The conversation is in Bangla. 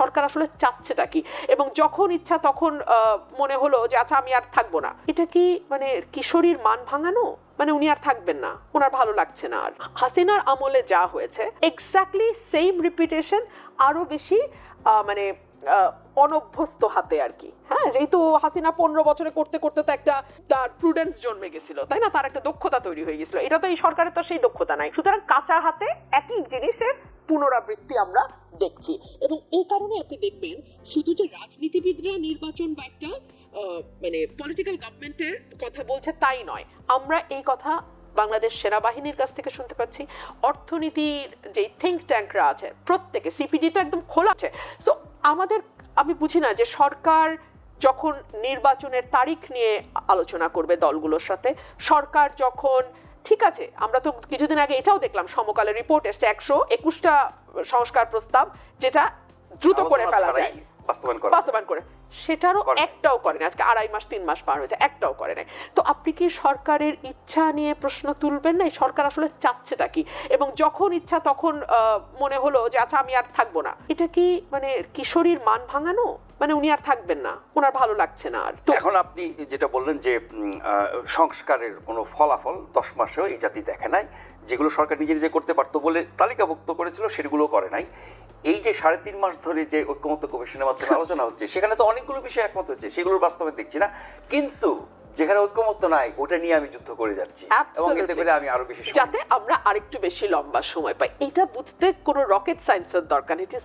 সরকার আসলে চাচ্ছেটা কি? এবং যখন ইচ্ছা তখন মনে হলো যে আচ্ছা আমি আর থাকব না। এটা কি মানে কিশোরীর মান ভাঙানো? মানে উনি আর থাকবেন না। ওনার ভালো লাগছে না আর। হাসিনার আমলে যা হয়েছে এক্স্যাক্টলি সেম রিপিটেশন আরও বেশি মানে অনভ্যস্ত হাতে আর কি। হ্যাঁ যেহেতু হাসিনা পনেরো বছরে করতে করতে তো একটা তার প্রুডেন্স জন্মে গেছিল, তাই না? তার একটা দক্ষতা তৈরি হয়ে গেছিল। এটা তো এই সরকারের তো সেই দক্ষতা নাই। সুতরাং কাঁচা হাতে একই জিনিসের পুনরাবৃত্তি আমরা দেখছি। এবং এই কারণে আপনি দেখবেন শুধু যে রাজনীতিবিদরা নির্বাচন বা একটা মানে পলিটিক্যাল গভর্নমেন্টের কথা বলছে তাই নয়। আমরা এই কথা বাংলাদেশ সেনাবাহিনীর কাছ থেকে শুনতে পাচ্ছি। অর্থনীতির যে থিঙ্ক ট্যাঙ্করা আছে, প্রত্যেকে সিপিডি তো একদম খোলা আছে। সো আমাদের, আমি বুঝি না যে সরকার যখন নির্বাচনের তারিখ নিয়ে আলোচনা করবে দলগুলোর সাথে, সরকার যখন ঠিক আছে আমরা তো কিছুদিন আগে এটাও দেখলাম সমকালের রিপোর্ট এসছে একশো একুশটা সংস্কার প্রস্তাব যেটা দ্রুত করে ফেলা যায়। বাস্তবায়ন করা। বাস্তবায়ন করে। সেটারও একটাও করেনি আজকে আড়াই মাস তিন মাস পার হয়েছে একটাও করে নাই। তো আপনি কি সরকারের ইচ্ছা নিয়ে প্রশ্ন তুলবেন না? সরকার আসলে চাচ্ছেটা কি? এবং যখন ইচ্ছা তখন আহ, মনে হলো যে আচ্ছা আমি আর থাকব না। এটা কি মানে কিশোরীর মান ভাঙানো? মানে উনি আর থাকবেন না ওনার ভালো লাগছে না আর। এখন আপনি যেটা বললেন যে সংস্কারের কোনো ফলাফল দশ মাসেও এই জাতি দেখে নাই যেগুলো সরকার নিজে নিজে করতে পারতো বলে তালিকাভুক্ত করেছিল সেগুলো করে নাই। এই যে সাড়ে তিন মাস ধরে যে ঐক্যমত্য কমিশনের মাধ্যমে আলোচনা হচ্ছে সেখানে তো অনেকগুলো বিষয় একমত হচ্ছে সেগুলোর বাস্তবে দেখছি না। কিন্তু যেখানে ঐক্যমত্য নাই ওটা নিয়ে আমি যুদ্ধ করে যাচ্ছি। এবং এতে করে আমি আরও বেশি যাতে আমরা আরেকটু বেশি লম্বা সময় পাই। এটা বুঝতে কোনো রকেট সায়েন্সের দরকার ইট ইজ